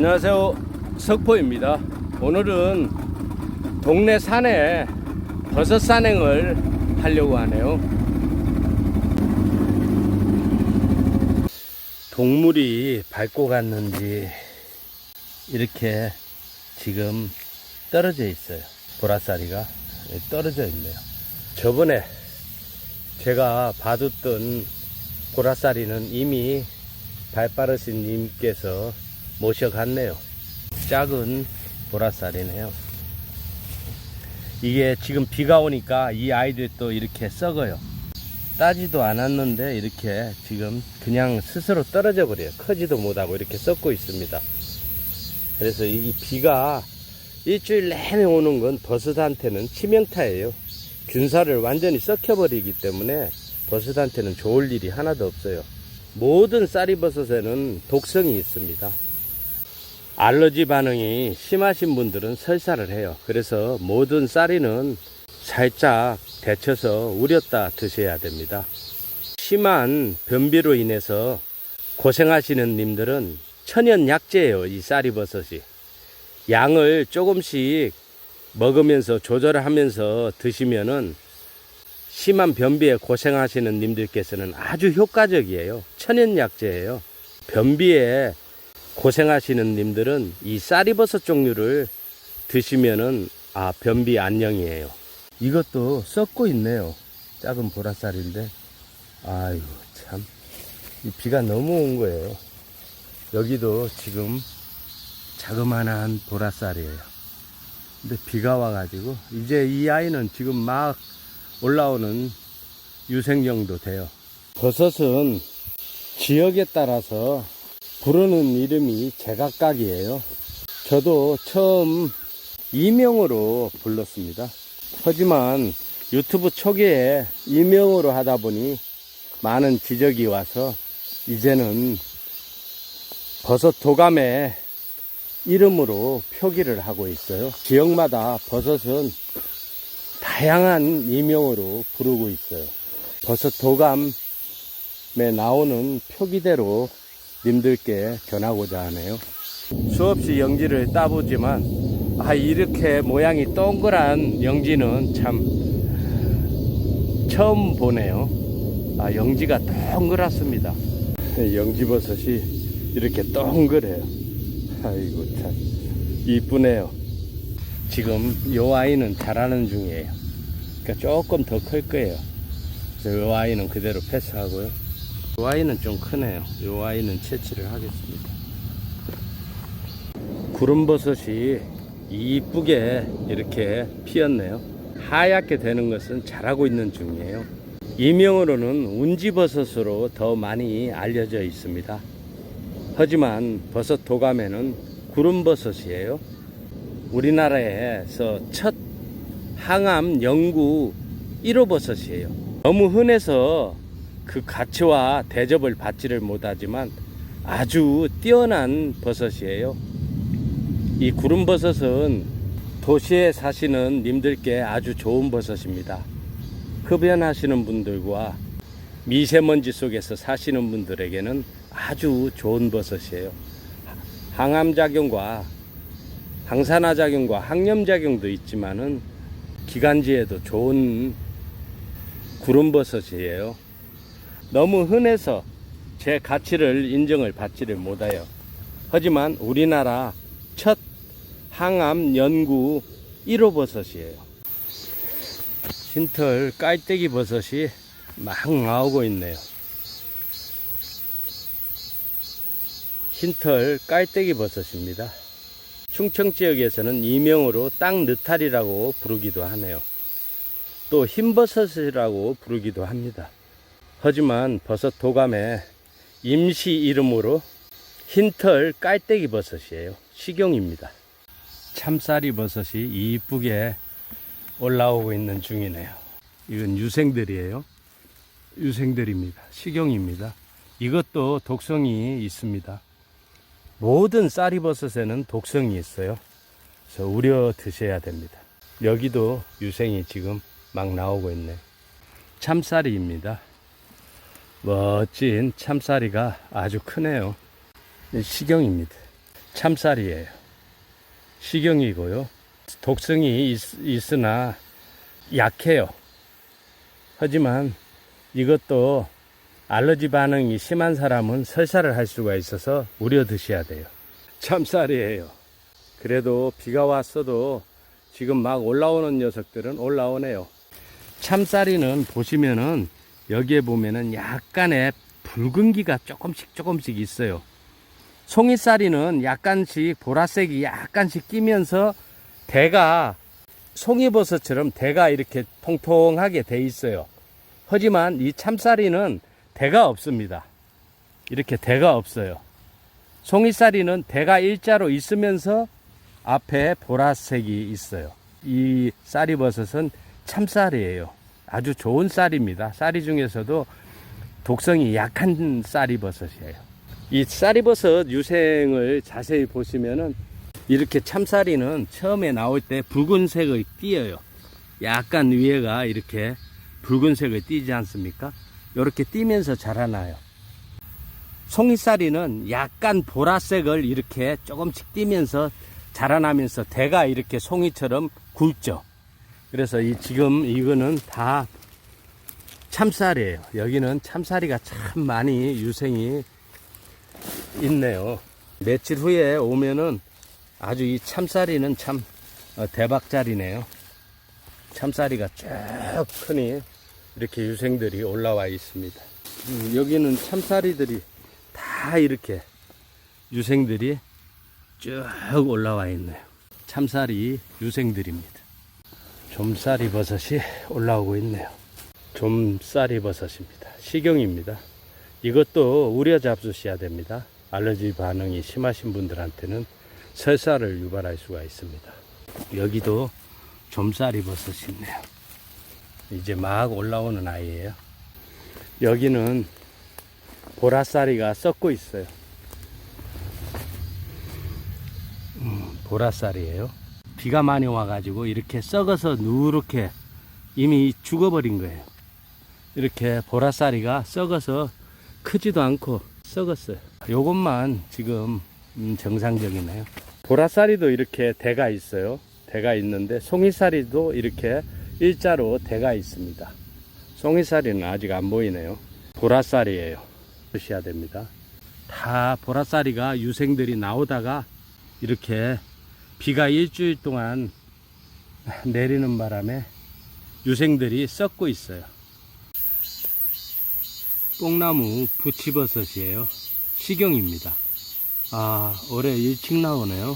안녕하세요. 석포입니다. 오늘은 동네 산에 버섯 산행을 하려고 하네요. 동물이 밟고 갔는지 이렇게 지금 떨어져 있어요. 보라쌀이가 떨어져 있네요. 저번에 제가 봐뒀던 보라쌀이는 이미 발빠르신 님께서 모셔갔네요. 작은 보라쌀이네요. 이게 지금 비가 오니까 이 아이들이 또 이렇게 썩어요. 따지도 않았는데 이렇게 지금 그냥 스스로 떨어져 버려요. 커지도 못하고 이렇게 썩고 있습니다. 그래서 이 비가 일주일 내내 오는 건 버섯한테는 치명타예요. 균사를 완전히 썩혀버리기 때문에 버섯한테는 좋을 일이 하나도 없어요. 모든 쌀이버섯에는 독성이 있습니다. 알러지 반응이 심하신 분들은 설사를 해요. 그래서 모든 쌀이는 살짝 데쳐서 우렸다 드셔야 됩니다. 심한 변비로 인해서 고생하시는 님들은 천연 약재예요. 이 쌀이버섯이. 양을 조금씩 먹으면서 조절하면서 드시면은 심한 변비에 고생하시는 님들께서는 아주 효과적이에요. 천연 약재예요. 변비에 고생하시는 님들은 이 쌀이버섯 종류를 드시면은 아 변비 안녕이에요. 이것도 썩고 있네요. 작은 보라쌀인데 아이고 참이 비가 너무 온 거예요. 여기도 지금 자그마한 보라쌀이에요. 근데 비가 와가지고 이제 이 아이는 지금 막 올라오는 유생 정도 돼요. 버섯은 지역에 따라서 부르는 이름이 제각각이에요. 저도 처음 이명으로 불렀습니다. 하지만 유튜브 초기에 이명으로 하다 보니 많은 지적이 와서 이제는 버섯 도감의 이름으로 표기를 하고 있어요. 지역마다 버섯은 다양한 이명으로 부르고 있어요. 버섯 도감에 나오는 표기대로 님들께 전하고자 하네요. 수없이 영지를 따보지만 아 이렇게 모양이 동그란 영지는 참 처음 보네요. 아 영지가 동그랗습니다. 영지버섯이 이렇게 동그래요. 아이고 참 이쁘네요. 지금 요 아이는 자라는 중이에요. 그러니까 조금 더 클 거예요. 요 아이는 그대로 패스하고요. 요 아이는 좀 크네요. 요 아이는 채취를 하겠습니다. 구름버섯이 이쁘게 이렇게 피었네요. 하얗게 되는 것은 자라고 있는 중이에요. 이명으로는 운지버섯으로 더 많이 알려져 있습니다. 하지만 버섯 도감에는 구름버섯이에요. 우리나라에서 첫 항암 연구 1호 버섯이에요. 너무 흔해서 그 가치와 대접을 받지를 못하지만 아주 뛰어난 버섯이에요. 이 구름버섯은 도시에 사시는 님들께 아주 좋은 버섯입니다. 흡연하시는 분들과 미세먼지 속에서 사시는 분들에게는 아주 좋은 버섯이에요. 항암작용과 항산화작용과 항염작용도 있지만은 기관지에도 좋은 구름버섯이에요. 너무 흔해서 제 가치를 인정을 받지를 못해요. 하지만 우리나라 첫 항암 연구 1호 버섯이에요. 신털 깔때기 버섯이 막 나오고 있네요. 흰털 깔때기 버섯입니다. 충청 지역에서는 이명으로 땅 느타리라고 부르기도 하네요. 또 흰버섯이라고 부르기도 합니다. 하지만 버섯 도감의 임시 이름으로 흰털 깔때기 버섯이에요. 식용입니다. 참쌀이 버섯이 이쁘게 올라오고 있는 중이네요. 이건 유생들이에요. 유생들입니다. 식용입니다. 이것도 독성이 있습니다. 모든 쌀이버섯에는 독성이 있어요. 그래서 우려 드셔야 됩니다. 여기도 유생이 지금 막 나오고 있네. 참쌀이입니다. 멋진 참쌀이가 아주 크네요. 식용입니다. 참쌀이에요. 식용이고요. 독성이 있, 있으나 약해요. 하지만 이것도 알러지 반응이 심한 사람은 설사를 할 수가 있어서 우려 드셔야 돼요. 참쌀이에요. 그래도 비가 왔어도 지금 막 올라오는 녀석들은 올라오네요. 참쌀이는 보시면은 여기에 보면은 약간의 붉은기가 조금씩 조금씩 있어요. 송이쌀이는 약간씩 보라색이 약간씩 끼면서 대가 송이버섯처럼 대가 이렇게 통통하게 돼 있어요. 하지만 이 참쌀이는 대가 없습니다. 이렇게 대가 없어요. 송이쌀이는 대가 일자로 있으면서 앞에 보라색이 있어요. 이 쌀이버섯은 참쌀이에요. 아주 좋은 쌀입니다. 쌀이 중에서도 독성이 약한 쌀이버섯이에요. 이 쌀이버섯 유생을 자세히 보시면은 이렇게 참쌀이는 처음에 나올 때 붉은색을 띄어요. 약간 위에가 이렇게 붉은색을 띄지 않습니까? 이렇게 띄면서 자라나요. 송이쌀이는 약간 보라색을 이렇게 조금씩 띄면서 자라나면서 대가 이렇게 송이처럼 굵죠. 그래서 이 지금 이거는 다 참쌀이에요. 여기는 참쌀이가 참 많이 유생이 있네요. 며칠 후에 오면은 아주 이 참쌀이는 참 어, 대박짜리네요. 참쌀이가 쭉 크니 이렇게 유생들이 올라와 있습니다. 음, 여기는 참쌀이들이 다 이렇게 유생들이 쭉 올라와 있네요. 참쌀이 유생들입니다. 좀쌀이 버섯이 올라오고 있네요. 좀쌀이 버섯입니다. 식용입니다. 이것도 우려 잡수셔야 됩니다. 알러지 반응이 심하신 분들한테는 설사를 유발할 수가 있습니다. 여기도 좀쌀이 버섯이 있네요. 이제 막 올라오는 아이예요. 여기는 보라쌀이가 썩고 있어요. 음, 보라쌀이에요. 비가 많이 와가지고 이렇게 썩어서 누렇게 이미 죽어버린 거예요. 이렇게 보라쌀이가 썩어서 크지도 않고 썩었어요. 요것만 지금 음, 정상적이네요. 보라쌀이도 이렇게 대가 있어요. 대가 있는데 송이쌀이도 이렇게 일자로 대가 있습니다. 송이쌀이는 아직 안 보이네요. 보라쌀이에요. 드셔야 됩니다. 다 보라쌀이가 유생들이 나오다가 이렇게 비가 일주일 동안 내리는 바람에 유생들이 썩고 있어요. 뽕나무 부치버섯이에요. 식용입니다. 아, 올해 일찍 나오네요.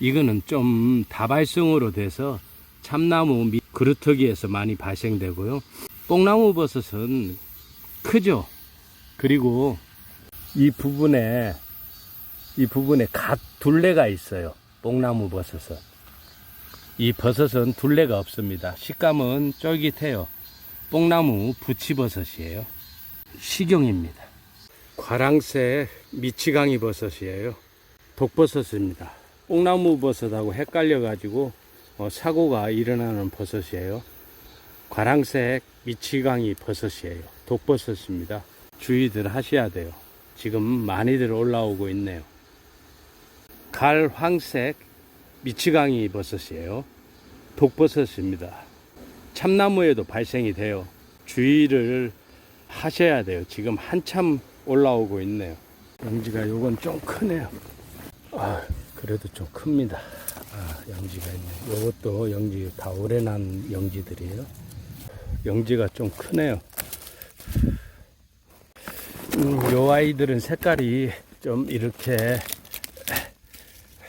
이거는 좀 다발성으로 돼서 참나무 밑 그루터기에서 많이 발생되고요. 뽕나무 버섯은 크죠. 그리고 이 부분에 이 부분에 갓 둘레가 있어요. 뽕나무 버섯은. 이 버섯은 둘레가 없습니다. 식감은 쫄깃해요. 뽕나무 부치버섯이에요. 식용입니다. 과랑색 미치강이 버섯이에요. 독버섯입니다. 뽕나무 버섯하고 헷갈려가지고 어, 사고가 일어나는 버섯이에요. 과랑색 미치강이 버섯이에요. 독버섯입니다. 주의들 하셔야 돼요. 지금 많이들 올라오고 있네요. 갈황색 미치강이 버섯이에요. 독버섯입니다. 참나무에도 발생이 돼요. 주의를 하셔야 돼요. 지금 한참 올라오고 있네요. 영지가 요건 좀 크네요. 아, 그래도 좀 큽니다. 아, 영지가 있네. 요것도 영지 다 오래 난 영지들이에요. 영지가 좀 크네요. 음, 요 아이들은 색깔이 좀 이렇게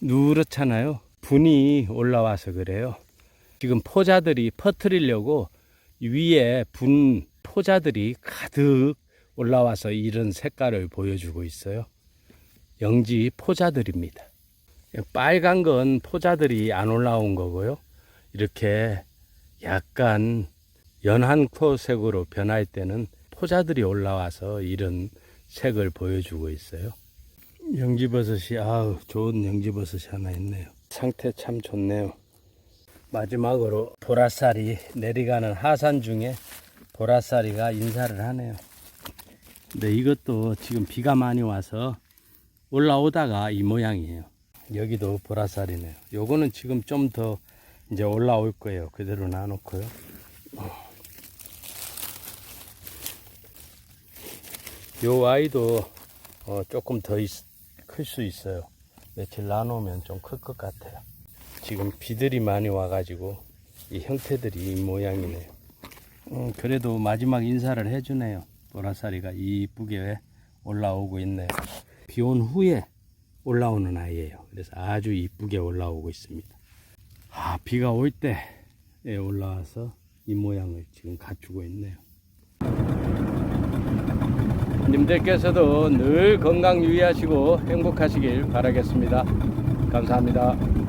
누렇잖아요. 분이 올라와서 그래요. 지금 포자들이 퍼뜨리려고 위에 분 포자들이 가득 올라와서 이런 색깔을 보여주고 있어요. 영지 포자들입니다. 빨간 건 포자들이 안 올라온 거고요. 이렇게 약간 연한 코색으로 변할 때는 포자들이 올라와서 이런 색을 보여주고 있어요. 영지버섯이 아우 좋은 영지버섯이 하나 있네요. 상태 참 좋네요. 마지막으로 보라쌀이 내려가는 하산 중에 보라쌀이가 인사를 하네요. 근데 이것도 지금 비가 많이 와서 올라오다가 이 모양이에요. 여기도 보라살이네요. 요거는 지금 좀 더 이제 올라올 거예요. 그대로 놔놓고요. 요 아이도 어, 조금 더 클 수 있어요. 며칠 놔놓으면 좀 클 것 같아요. 지금 비들이 많이 와가지고 이 형태들이 이 모양이네요. 음, 그래도 마지막 인사를 해주네요. 보라사리가 이쁘게 올라오고 있네요. 비온 후에 올라오는 아이예요. 그래서 아주 이쁘게 올라오고 있습니다. 아, 비가 올 때 올라와서 이 모양을 지금 갖추고 있네요. 님들께서도 늘 건강 유의하시고 행복하시길 바라겠습니다. 감사합니다.